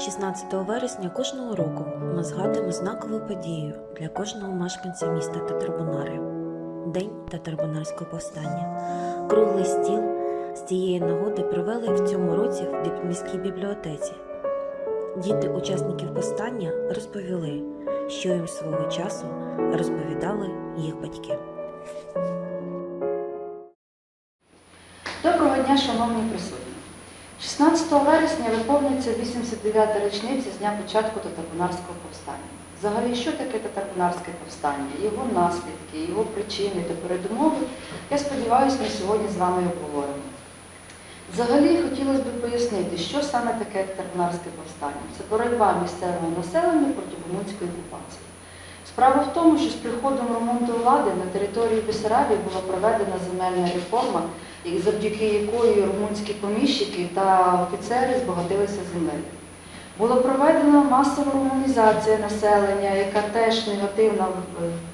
16 вересня кожного року ми згадуємо знакову подію для кожного мешканця міста Татарбунари День Татарбунарського повстання. Круглий стіл з цієї нагоди провели в цьому році в міській бібліотеці. Діти учасників повстання розповіли, що їм свого часу розповідали їх батьки. Доброго дня, шановні присутні. 16 вересня виповнюється 89-та річниця з дня початку татарбунарського повстання. Взагалі, що таке татарбунарське повстання, його наслідки, його причини та передумови, я сподіваюся, ми сьогодні з вами обговоримо. Взагалі хотілося б пояснити, що саме таке татарбунарське повстання. Це боротьба місцевого населення проти румунської окупації. Справа в тому, що з приходом до влади на території Бесарабії була проведена земельна реформа, завдяки якої румунські поміщики та офіцери збагатилися землею. Була проведена масова румунізація населення, яка теж негативно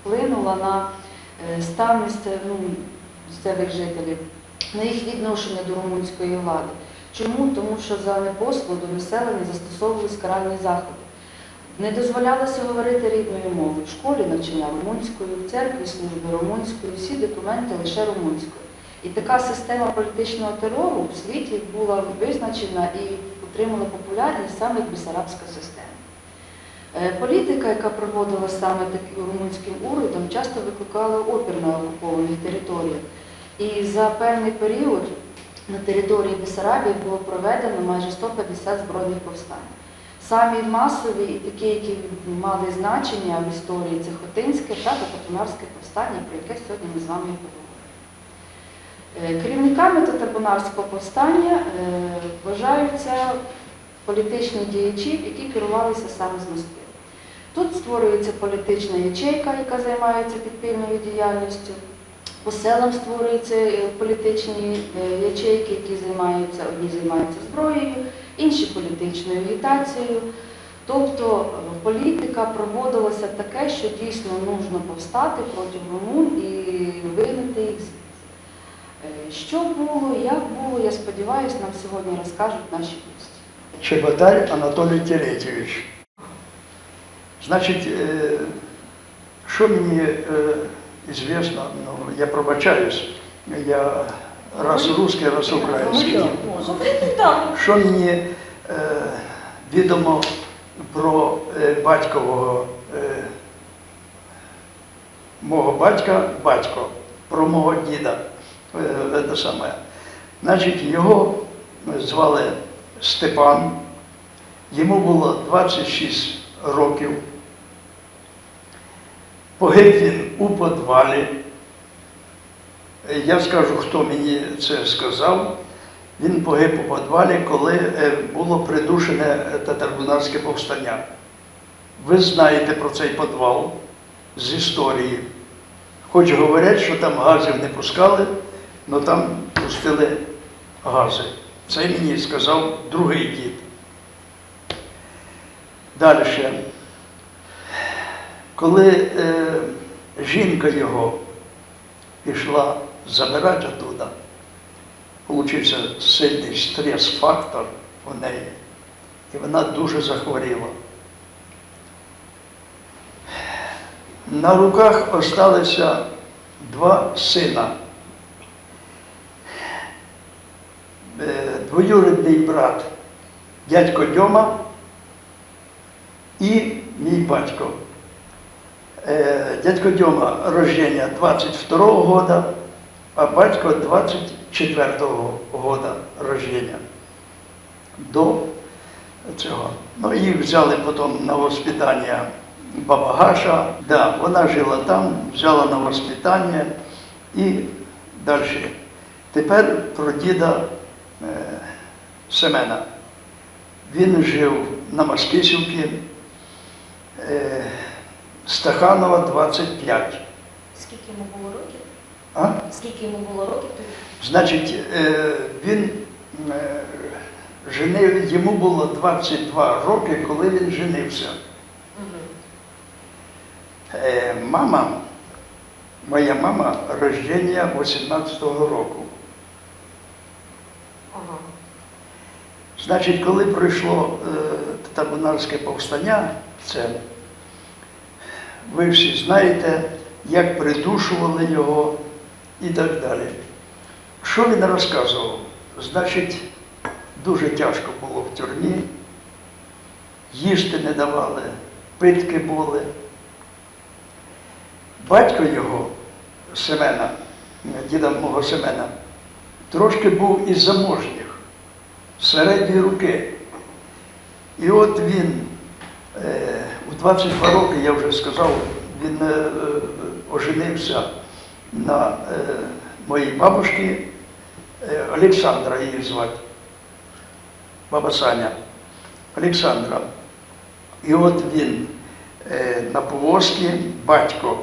вплинула на е, стан ну, місцевих жителів, на їх відношення до румунської влади. Чому? Тому що за непослуг до населення застосовувались каральні заходи. Не дозволялося говорити рідною мовою. В школі навчання румунською, в церкві служби румунською, всі документи лише румунською. І така система політичного терору в світі була визначена і отримала популярність саме як бесарабська система. Е, Політика, яка проводилася саме таким румунським урядом, часто викликала опір на окупованих територіях. І за певний період на території Бесарабії було проведено майже 150 збройних повстань. Самі масові і такі, які мали значення в історії, це Хотинське та Татарбунарське повстання, про яке сьогодні ми з вами і поговоримо. Е, Керівниками Татарбунарського повстання е, вважаються політичні діячі, які керувалися саме з Москви. Тут створюється політична ячейка, яка займається підпільною діяльністю. По селам створюються е, політичні ячейки, які займаються, одні займаються зброєю, інші політичною агітацією. Тобто е, політика проводилася таке, що дійсно нужно повстати проти румун і вигнати їх. Е, Що було, як було, я сподіваюся, нам сьогодні розкажуть наші гості. Чеботарь Анатолій Терентьєвич. Значить, е, що мені известно, ну, я пробачаюсь, я раз русский, раз український. Що мені е, відомо про е, батькового, е, мого батька, батько, про мого діда. Е, те саме. Значить, його звали Степан, йому було 26 років. Погиб він у подвалі. Я скажу, хто мені це сказав. Він погиб у подвалі, коли е, було придушене е, татарбунарське повстання. Ви знаєте про цей подвал з історії. Хоч говорять, що там газів не пускали, але там пустили гази. Це мені сказав другий дід. Далі. Коли е, жінка його пішла забирати оттуда, получився сильний стрес-фактор у неї, і вона дуже захворіла. На руках осталися два сина. Е, Двоюрідний брат, дядько Дьома і мій батько. Е, Дядько Дьома рождення 22-го года, а батько 24-го года рождення. До цього. Ну, їх взяли потім на воспитання баба Гаша. Да, вона жила там, взяла на воспитання і далі. Тепер про діда е, Семена. Він жив на Маскисівці, е, Стаханова 25. Скільки йому було років? А? Скільки йому було років тоді? Значить, е, він е, женив, йому було 22 роки, коли він женився. Е, Мама, моя мама рождення 18-го року. Ага. Значить, коли пройшло е, татарбунарське повстання, це ви всі знаєте, як придушували його і так далі. Що він розказував? Значить, дуже тяжко було в тюрмі, їсти не давали, питки були. Батько його, Семена, діда мого Семена, трошки був із заможніх, середньої руки. І от він е, у 22 роки, я вже сказав, він е, е, оженився на е, моїй бабушці е, Олександра її звати. Баба Саня. Олександра. І от він е, на повозці, батько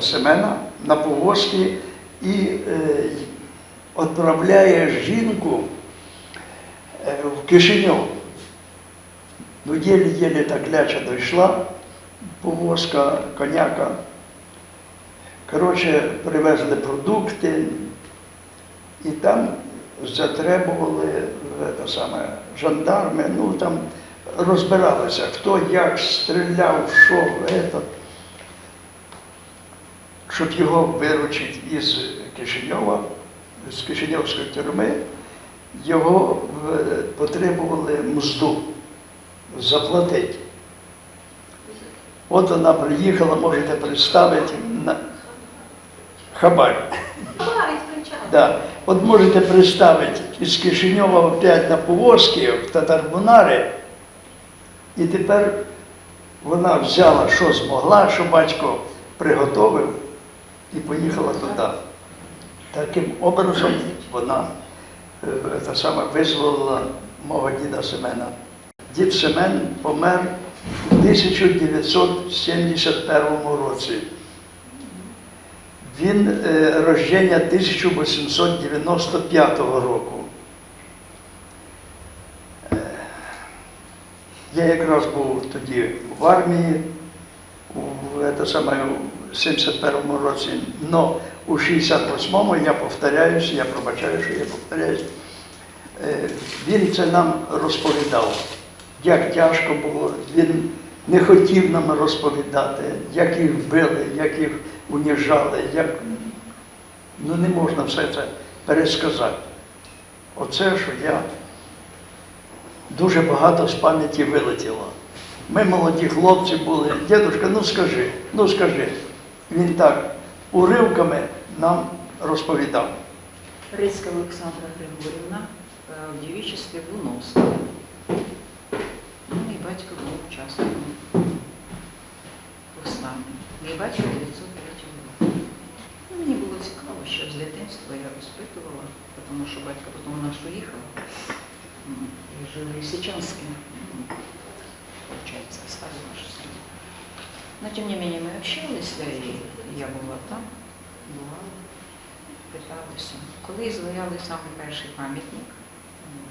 Семена, на повозці і е, відправляє жінку е, в Кишиньов. Ну, єлі-єлі та кляча дійшла, повозка, коняка. Коротше, привезли продукти, і там затребували е, те саме, жандарми, ну там розбиралися, хто як стріляв, що, этот, щоб його виручити із Кишиньова, з Кишиньовської тюрми, його е, потребували мзду заплатити. От вона приїхала, можете представити, на хабар. Да. От можете представити, із Кишиньова опять на повозки в Татарбунари, і тепер вона взяла, що змогла, що батько приготовив, і поїхала туди. Таким образом вона е, та саме визволила мого діда Семена. Дід Семен помер у 1971 році. Він е, рождення 1895 року. Е, Я якраз був тоді в армії, у це саме, у 71 році, але у 68-му я повторяюсь, я пробачаю, що я повторяюсь, е, він це нам розповідав, як тяжко було. Він не хотів нам розповідати, як їх били, як їх уніжали, як ну не можна все це пересказати. Оце, що я дуже багато з пам'яті вилетіло. Ми молоді хлопці були, дідушка, ну скажи, ну скажи. Він так уривками нам розповідав. Рицька Олександра Григорівна е, в дівічестві Луновська. Ну, мій батько був учасником повстання. Мій батько 903 року. Ну, мені було цікаво, що з дитинства я розпитувала, тому що батько потім у нас уїхав. І жили в Січанське. Получается, оставил нашу семью. Но тем не менее мы общались, и я була там, бувала питалися. Коли звояли саме перший пам'ятник,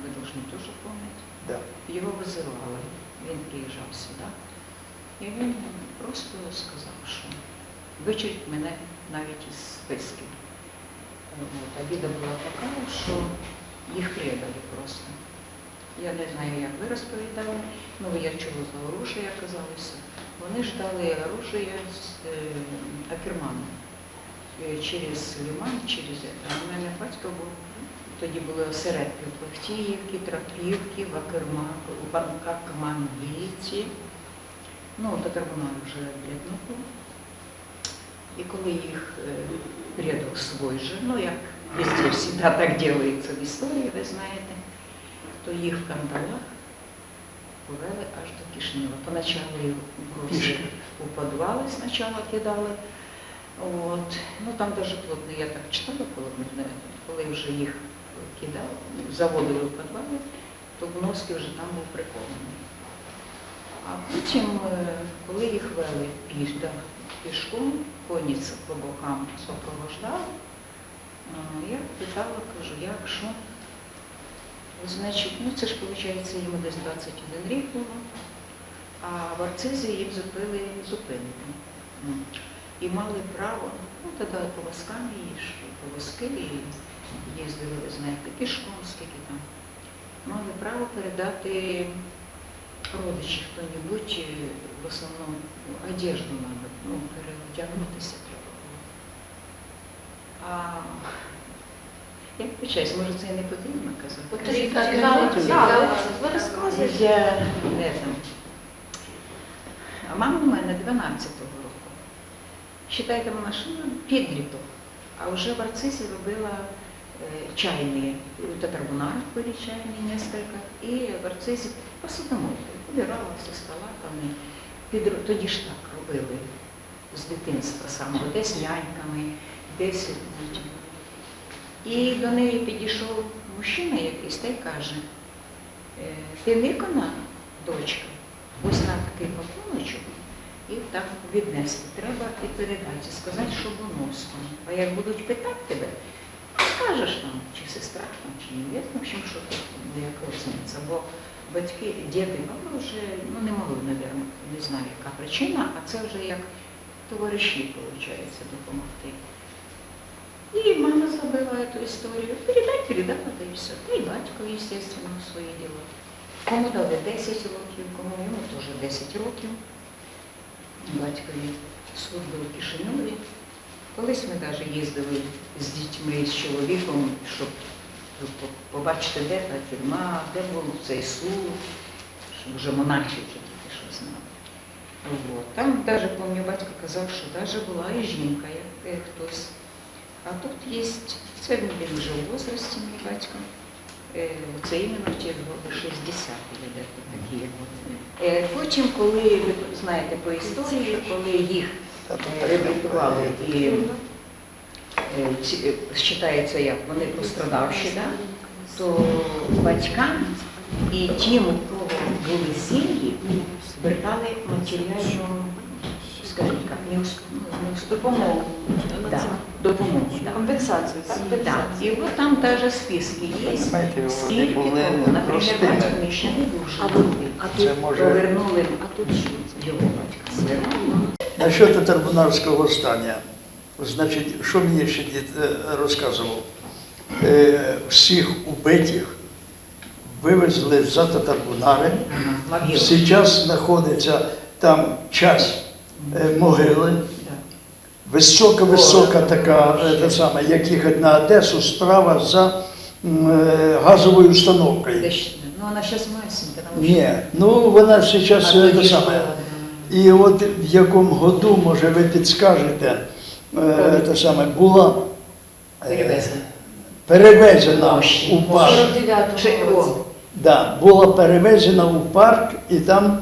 ви повинні теж пам'ятати, Да. його визивали, він приїжджав сюди. І він просто сказав, що вичерпь мене навіть із списків. От, а біда була така, що їх предали просто. Я не знаю, як ви розповідали, ну я чула за оружие, казалося. Вони ж дали оружие з е, Акерману е, через Лиман, через це. У мене батько був, тоді були осередки в Плахтіївці, Траплівки, в Акерма- в Акмангійці. Ну, Татарбунар вже бідно був. І коли їх е, предок свой же, ну як везде всегда так делается в історії, ви знаєте, то їх в кандалах повели аж до Кишинева. Поначалу їх бросили у підвали спочатку кидали. От. Ну там даже плотно, я так читала, мене- коли вже їх кидали, заводили в підвали, то Гуновський вже там був прикований. А потім, коли їх вели пішком, коніць по бокам супровождали, е, я питала, кажу, як, що? Значить, ну це ж виходить, йому десь 21 рік було, а в Арцизі їм зупили зупинили. І мали право, ну тоді повозками йшли, повозки і їздили, ви знаєте, пішком, скільки там. Мали право передати родичі хто-небудь, е, в основному ну, одежду надо, ну, переодягнутися треба було. А я вибачаюсь, може це і не потрібно казати? Потрібно. Ви розказуєте. Я не там. А мама у мене 12-го року. Считайте, машина підліток. А вже в Арцизі робила е, чайні, у Татарбунарах були чайні несколько, і в Арцизі посудомойки. Убирала зі стола Під, тоді ж так робили з дитинства самого, десь няньками, десь дітьми. І до неї підійшов мужчина якийсь та й каже, «Е, ти Никона, дочка, ось на такий пакуночок, і так віднести. Треба і передати, сказати, що носом. А як будуть питати тебе, скажеш там, чи сестра там, чи ні, в общем, що ти ну, як родственниця. Бо батьки, діти, ну вже ну, не могли, мабуть, не знаю, яка причина, а це вже як товариші, виходить, допомогти. І мама зробила цю історію. Передать, передала, і все. Й батько, звісно, своє діло. Кому дали 10 років, кому йому теж 10 років. Батькові служби у Кишиньові. Колись ми навіть їздили з дітьми, з чоловіком, щоб побачити, де та тюрма, де був цей суд, щоб вже монархів тільки що знали. Вот. Там навіть, пам'ятаю, батько казав, що навіть була і жінка, як хтось. А тут є, це він вже в возрасті, мій батько. Е, Це іменно ті роки 60 люди такі. Е, Потім, коли ви знаєте по історії, коли їх е, реабілітували і вважається, як вони пострадавші, да? то батькам і тим, у кого були сім'ї, звертали матеріальну, скажімо так, не ус- ну, не ус- допомогу. Да, допомогу. Да. Компенсацію, так? Да. І от там теж списки є. Знаєте, вони Скільки були того, наприклад, непростими. батько ще не дуже А тут- а Це тут може Повернули а тут що? його батька. Звернули. Насчет татарбунарського восстання. Значить, що мені ще дід е, розказував? Е, всіх убитих вивезли за татарбунари. Зараз знаходиться там часть е, могили. Висока-висока така, те саме, як їхати на Одесу, справа за газовою установкою. Ну, вона зараз масенька. Ні, ну вона зараз І от в якому году, може, ви підскажете, е, те саме, була е, Перевезена. перевезена у парк. 49-му році. Да, була перевезена у парк і там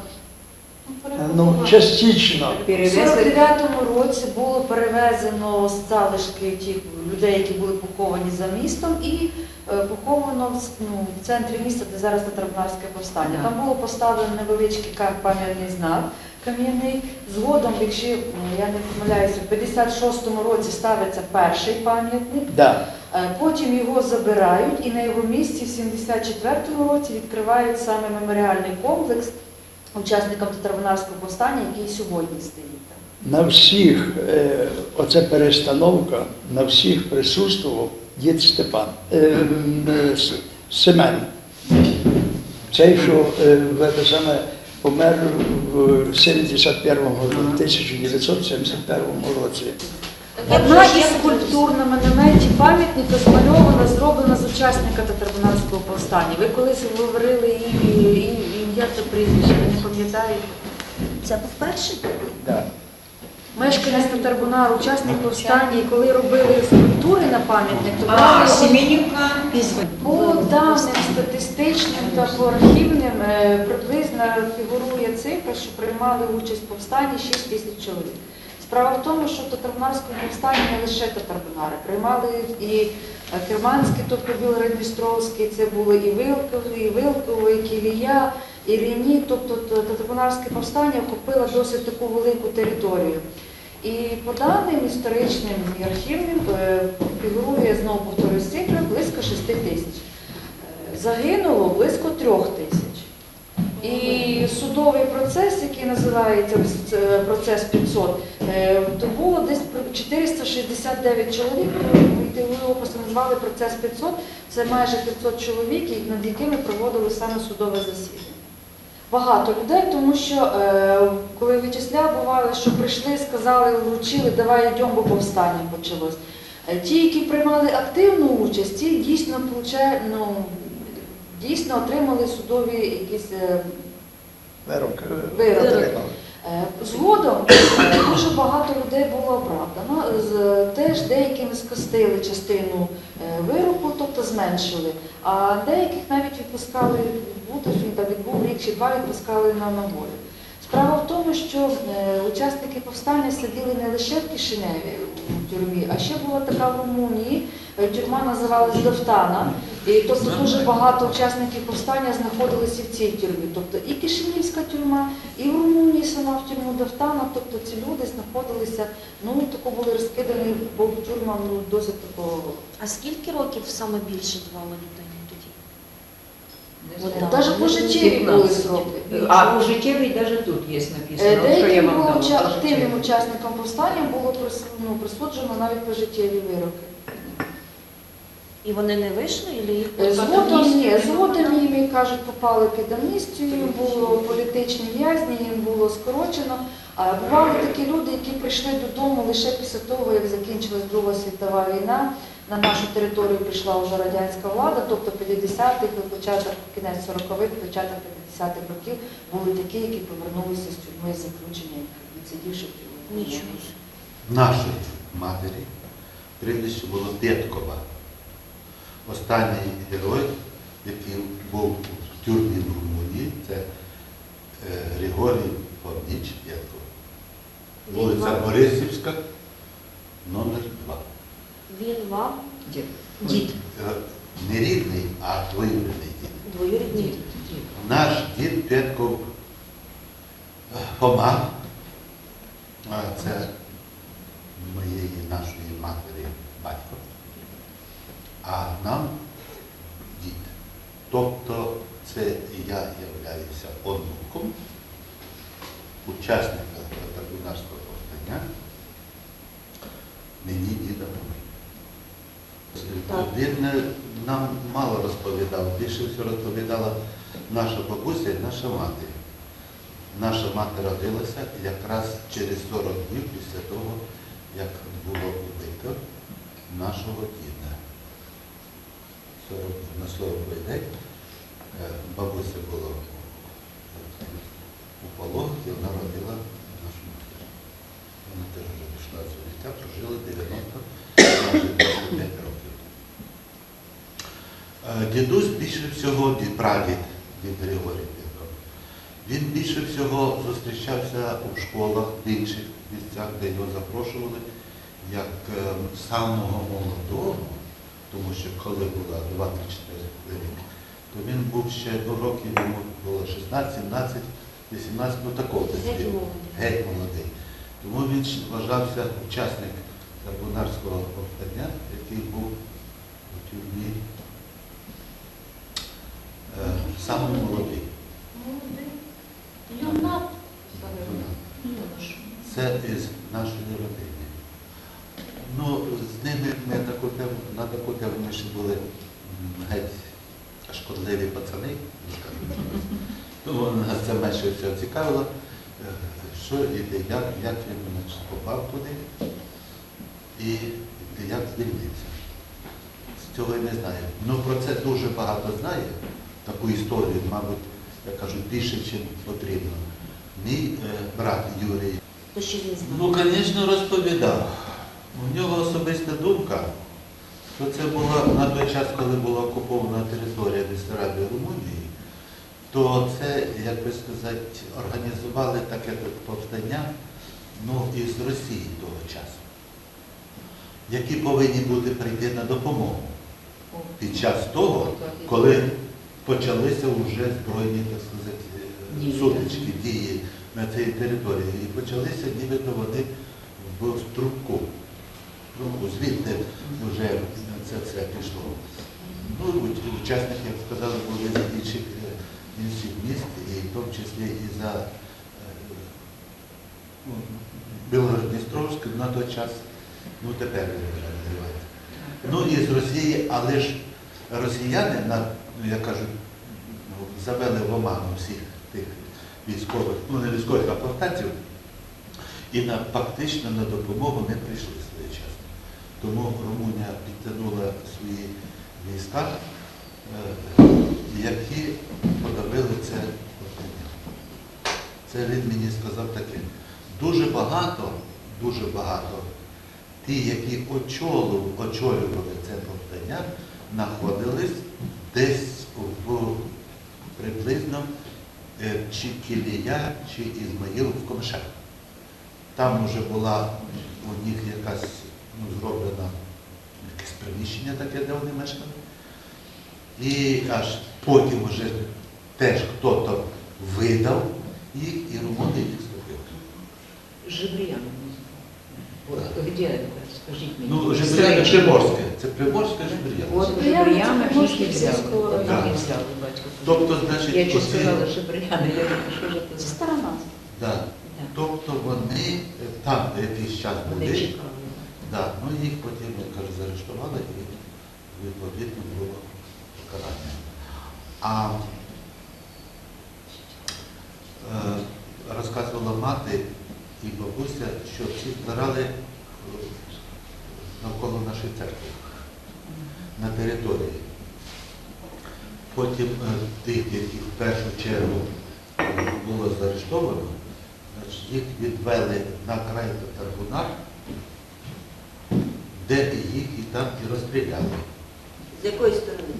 ну, частично. У Перевезли. 49-му році було перевезено з залишки тих людей, які були поховані за містом, і е, поховано в, с- ну, в центрі міста, де зараз Татарбунарське повстання. Там було поставлено невеличкий пам'ятний знак кам'яний. Згодом, якщо я не помиляюся, в 56-му році ставиться перший пам'ятник. Да. Е, Потім його забирають і на його місці в 74-му році відкривають саме меморіальний комплекс учасникам Татарбунарського повстання, який сьогодні стоїть. На всіх, е, оце перестановка, на всіх присутствував дід Степан, е, Семен. Цей, що е, саме помер в 71-му году, в 1971 році. Одна із скульптур на монументі пам'ятника змальована, зроблена з учасника Татарбунарського повстання. Ви колись говорили і, і, і і я це прізвище, ви не пам'ятаєте? Це був перший? Да. Мешканець Татарбунару, учасник повстання, і коли робили скульптури на пам'ятник, то брали Семенюка. По даним статистичним та по архівним е, приблизно фігурує цифра, що приймали участь в повстанні 6 тисяч чоловік. Справа в тому, що в татарбунарському повстанні не лише татарбунари, приймали і е, Керманський, тобто Білгород-Дністровський, це були і Вилково, і Вилково, і Кілія, і Ріні, тобто татарбунарське повстання охопило досить таку велику територію. І по даним історичним і архівним е, фігурує, знову повторюю, цифра близько 6 тисяч. Е, Загинуло близько 3 тисяч. І судовий процес, який називається е, процес 500, е, то було десь 469 чоловік, його просто назвали процес 500, це майже 500 чоловік, над якими проводили саме судове засідання. Багато людей, тому що е, коли вичисля бувало, що прийшли, сказали, вручили, давай йдемо, бо повстання почалось. Е, Ті, які приймали активну участь, ті дійсно получає, ну, дійсно отримали судові якісь е, Вирок. Е. Е, Згодом е, дуже багато людей було оправдано. Теж деяким скостили частину е, вироку, тобто зменшили, а деяких навіть відпускали відбути, там відбув рік чи два, відпускали на на волю. Справа в тому, що е, учасники повстання сиділи не лише в Кишиневі тюрмі, а ще була така в Румунії. Е, Тюрма називалась Довтана. І тобто дуже багато учасників повстання знаходилися в цій тюрмі. Тобто і Кишинівська тюрма, і в Румунії сама в тюрму Довтана. Тобто ці люди знаходилися, ну тако були розкидані по тюрмам ну, досить такого. А скільки років саме більше давало людині Навіть пожиттєві були 15. А пожиттєвий навіть тут є написано, я Деяким активним учасникам повстання було ну, присуджено навіть пожиттєві вироки. І вони не вийшли, і їх Е, Згодом ні, згодом їм, як кажуть, попали під амністію, їм було політичні в'язні, їм було скорочено. А бували такі люди, які прийшли додому лише після того, як закінчилась Друга світова війна. На нашу територію прийшла вже радянська влада, тобто 50-х, початок, кінець 40-х, початок 50-х років були такі, які повернулися з тюрми з заключення, відсидівши в тюрмі. Нашої матері прізвище було Петкова. Останній герой, який був в тюрмі в Румунії, це е, Григорій Павніч Петков. Вулиця Борисівська, номер 2. Він вам Дід. дід, Е, Не рідний, а двоюрідний дід. двоюрідний Дід. Наш дід Петков е, Фома, а це моєї нашої матері батько, а нам дід. Тобто це я являюся онуком учасника Татарбунарського повстання, мені діда Фоми. Він е, нам мало розповідав, більше всього розповідала наша бабуся і наша мати. Наша мати родилася якраз через 40 днів після того, як було вбито нашого діда. 40. На 40 день е, бабуся була у пологах і вона родила нашу матір. Вона теж вже пішла з життя, прожили 90 майже 95 років. Е, Дідусь більше всього, дід прадід, дід Григорій він більше всього зустрічався у школах, в інших місцях, де його запрошували, як е, самого молодого, тому що коли була 24 рік, то він був ще до років, йому було 16, 17, 18, ну такого десь Геть молодий. Молодий. Тому він вважався учасник Карбонарського повстання, який був у тюрмі е, самий молодий. Юнак. Це із нашої родини. Ну, з ними ми таку на таку тему ми ще були геть шкодливі пацани, скажімо. Тому нас це менше всього цікавило, е, що і де, як, як він значить, попав туди і як звільнився. З цього я не знаю. Ну про це дуже багато знає, таку історію, мабуть, як кажуть, більше, ніж потрібно. Мій е, брат Юрій? Ну, звісно, розповідав. У нього особиста думка, що це була на той час, коли була окупована територія Бессарабії Румунії, то це, як би сказати, організували таке повстання ну, із Росії того часу, які повинні бути прийти на допомогу під час того, коли почалися вже збройні, так сказати, сутички, дії на цій території. І почалися нібито вони в Трубку. Трубку, звідти вже це все пішло. Ну, учасники, як сказали, були з інших, е, інших міст, і в тому числі і за е, ну, Білгород-Дністровськ на той час, ну тепер вже називається. Ну і з Росії, але ж росіяни, на, ну, як кажуть, ну, завели в оману всіх тих військових, ну не військових, а повстанців, і на, фактично на допомогу не прийшли своєчасно. Тому Румунія підтягнула свої війська, е, які подавили це повстання. Це він мені сказав таке. Дуже багато, дуже багато ті, які очолювали, очолювали це повстання, знаходились десь в приблизно е, чи Кілія, чи Ізмаїл в Комишах. Там вже була у них якась ну, зроблена якесь приміщення таке, де вони мешкали. І аж потім вже теж хто-то видав їх, і румуни їх. Жебриян. Вот где это, скажите? Ну, В Приморське. Це Приморське Жебряне. Вот Жебрияне це Приморське не не взял, батько. Тобто, значить, Я оці- сказала Жебрияна, я думаю, що ж це Це за... стара. Да. Тобто вони е, там якийсь час Вони були, чекали. Да, ну їх потім, як кажуть, заарештували і відповідно було покарання. А е, розказувала мати і бабуся, що всі збирали е, навколо нашої церкви на території. Потім е, тих, яких в першу чергу е, було заарештовано, їх відвели на край Татарбунар, де їх і там і розстріляли. З якої сторони?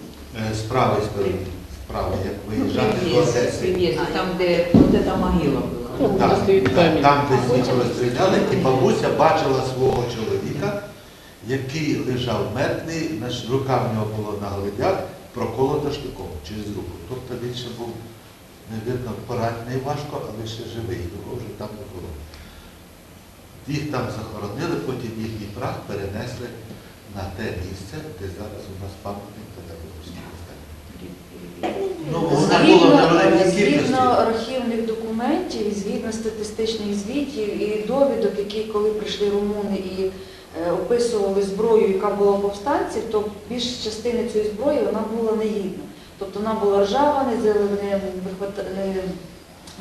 Е, З правої сторони, з правої, як виїжджати до Одеси. там, де вот эта могила была. Так, так, Там, де їх розстріляли, і бабуся бачила свого чоловіка, який лежав мертвий, значить, рука в нього була на грудях, проколота штуком через руку. Тобто він ще був, невідно, поранений важко, але ще живий, його вже там не було. Їх там захоронили, потім їхній прах перенесли на те місце, де зараз у нас пам'ятник повстані. Ну, Згідно, згідно архівних документів, згідно статистичних звітів і довідок, які коли прийшли румуни і е, описували зброю, яка була у повстанців, то більш частини цієї зброї вона була негідна. Тобто вона була ржава, не, не, вихват- не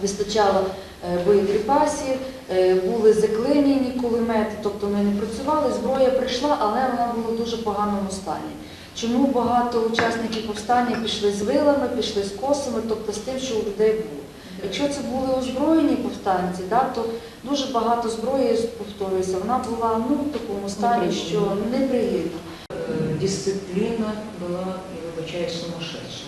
вистачало е, боєприпасів, е, були заклинені кулемети, тобто вони не працювали, зброя прийшла, але вона була в дуже поганому стані. Чому багато учасників повстання пішли з вилами, пішли з косами, тобто з тим, що у людей було. Якщо це були озброєні повстанці, да, то дуже багато зброї, повторюється, вона була ну, в такому стані, що неприємно. Э, Дисциплина была, я вибачаю, сумасшедшая.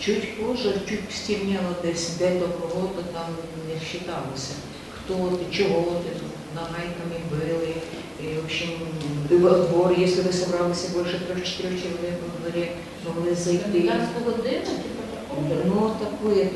Чуть позже, чуть стемніло десь, де до кого-то там не вважалося. Хто ти, чого ти, нагайками били. И, в общем, во двор, если вы собралися більше трех-чотирьох чоловік во дворі, могли зайти. Ну, таке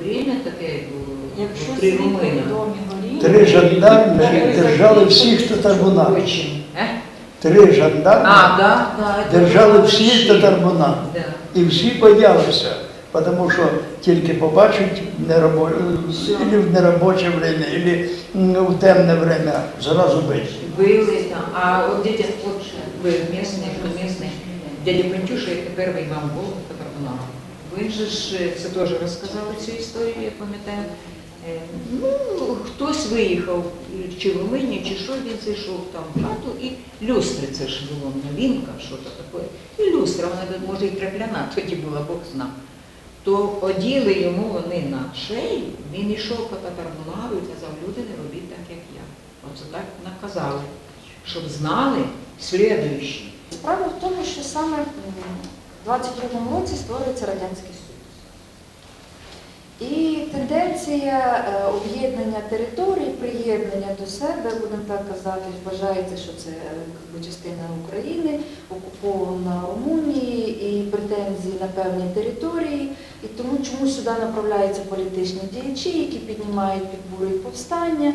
время таке було Якщо при світло в домі горіло, Три жандарми держали всіх татарбунар. Очень. Е? Три жандарми А, да, да. это держали было всіх вообще. татарбунар. Да. І всі боялися, тому що тільки побачать в нерабо... или в неробоче время, или м, в темне время, зразу бить. Были там. А от дядя, от ви місний, хто місний, дядя Пентюша, як перший вам був Капернау. Він же ж е, це теж розказали цю історію, я пам'ятаю. Е, Ну, хтось виїхав чи в Румунії, чи що, він зайшов там в хату, і люстри, це ж було новинка, що то таке. І люстра, вона може і трапляна тоді була, Бог знав. То оділи йому вони на шею, він йшов по татарбунару і казав, люди не робіть так, як я. Оце так наказали, щоб знали слідуючі. Справа в тому, що саме в 22-му році створюється Радянський. І тенденція е, об'єднання територій, приєднання до себе, будемо так казати, вважається, що це е, частина України, окупована Румунії і претензії на певні території. І тому чому сюди направляються політичні діячі, які піднімають, підбурюють повстання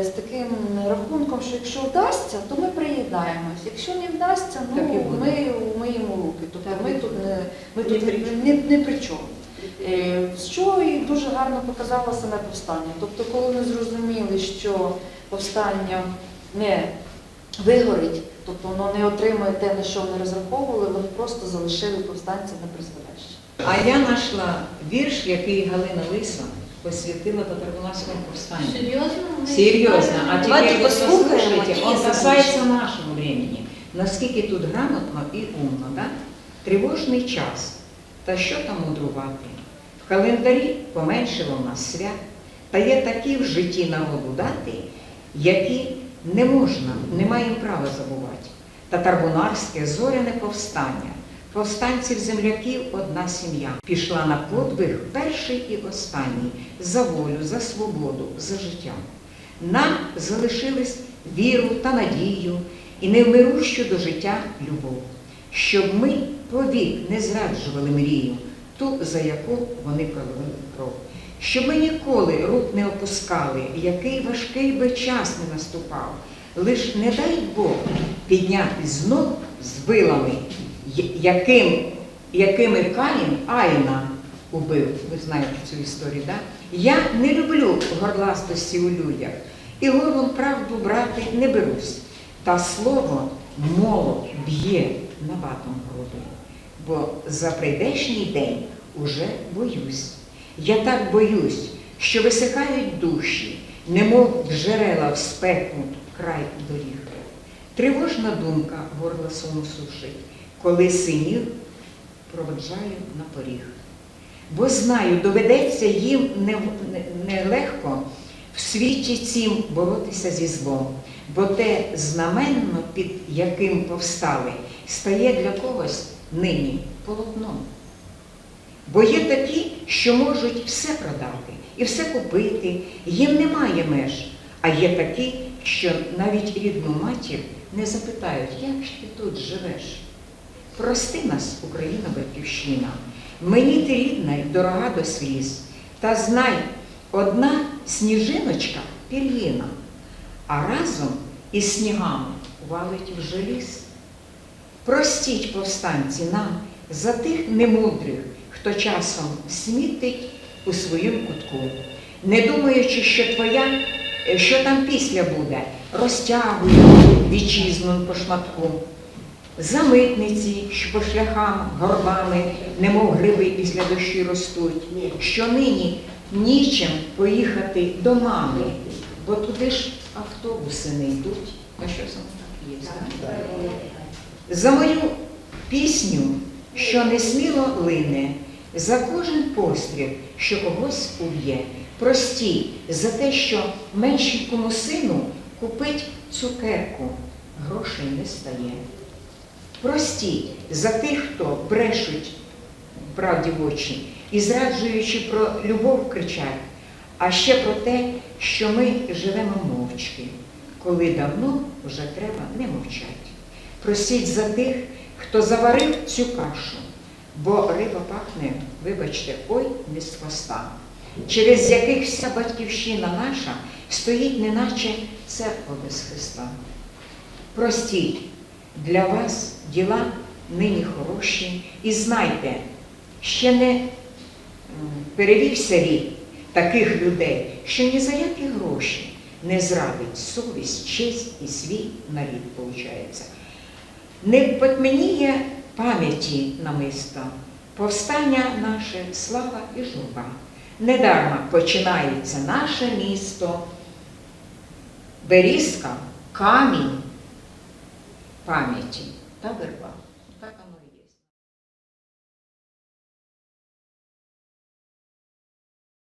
е, з таким рахунком, що якщо вдасться, то ми приєднаємось. Якщо не вдасться, ну ми умиємо руки. Тобто ми тут не ми тут не, не, не при чому. Е, Що і дуже гарно показало саме повстання. Тобто, коли вони зрозуміли, що повстання не вигорить, тобто воно не отримує те, на що вони розраховували, вони просто залишили повстанців на призволяще. А я знайшла вірш, який Галина Лиса посвятила Татарбунарському повстанню. Серьезно? Серьезно. А Давайте теперь вы послушаем, послушайте, и он закончим. касается нашего времени. Наскільки тут грамотно і умно, да? Тривожний час. Та що там мудрувати? Календарі поменшило нас свят, та є такі в житті народу дати, які не можна, не маємо права забувати. Татарбунарське зоряне повстання. Повстанців земляків одна сім'я пішла на подвиг перший і останній за волю, за свободу, за життя. Нам залишились віру та надію і невмирущу до життя любов, щоб ми повік не зраджували мрію, ту, за яку вони пролили кров. Щоб ми ніколи рук не опускали, який важкий би час не наступав. Лиш не дай Бог підняти знов з вилами, яким, якими Каїн Айна убив. Ви знаєте цю історію, так? Я не люблю горластості у людях і горлом правду брати не берусь. Та слово молот б'є набатом городою, бо за прийдешній день уже боюсь. Я так боюсь, що висихають душі, немов джерела в спеку край доріг. Тривожна думка горло суму сушить, коли синів проводжаю на поріг. Бо знаю, доведеться їм нелегко не, в світі цім боротися зі злом, бо те знаменно, під яким повстали, стає для когось нині полотном. Бо є такі, що можуть все продати і все купити, їм немає меж. А є такі, що навіть рідну матір не запитають, як ж ти тут живеш. Прости нас, Україна, батьківщина, мені ти рідна й дорога до сліз. Та знай, одна сніжиночка пір'їна, а разом із снігами валить вже ліс. Простіть, повстанці, нам за тих немудрих, хто часом смітить у своєму кутку, не думаючи, що твоя, е, що там після буде, розтягує вітчизну по шматку. За митниці, що по шляхам горбами, немов гриби після дощі ростуть, що нині нічим поїхати до мами, бо туди ж автобуси не йдуть. А що саме так є? За мою пісню, що не сміло лине, за кожен постріл, що когось уб'є. Прості за те, що меншенькому сину купить цукерку, грошей не стає. Прості за тих, хто брешуть правді в очі і зраджуючи про любов кричать, а ще про те, що ми живемо мовчки, коли давно вже треба не мовчати. Простіть за тих, хто заварив цю кашу, бо риба пахне, вибачте, ой, не з хвоста, через яких вся батьківщина наша стоїть, неначе церква без Христа. Простіть, для вас діла нині хороші, і знайте, ще не перевівся рік таких людей, що ні за які гроші не зрадить совість, честь і свій нарід, виходить. Не потменіє пам'яті намисто, повстання наше, слава і журба. Недарма починається наше місто, берізка, камінь пам'яті та верба.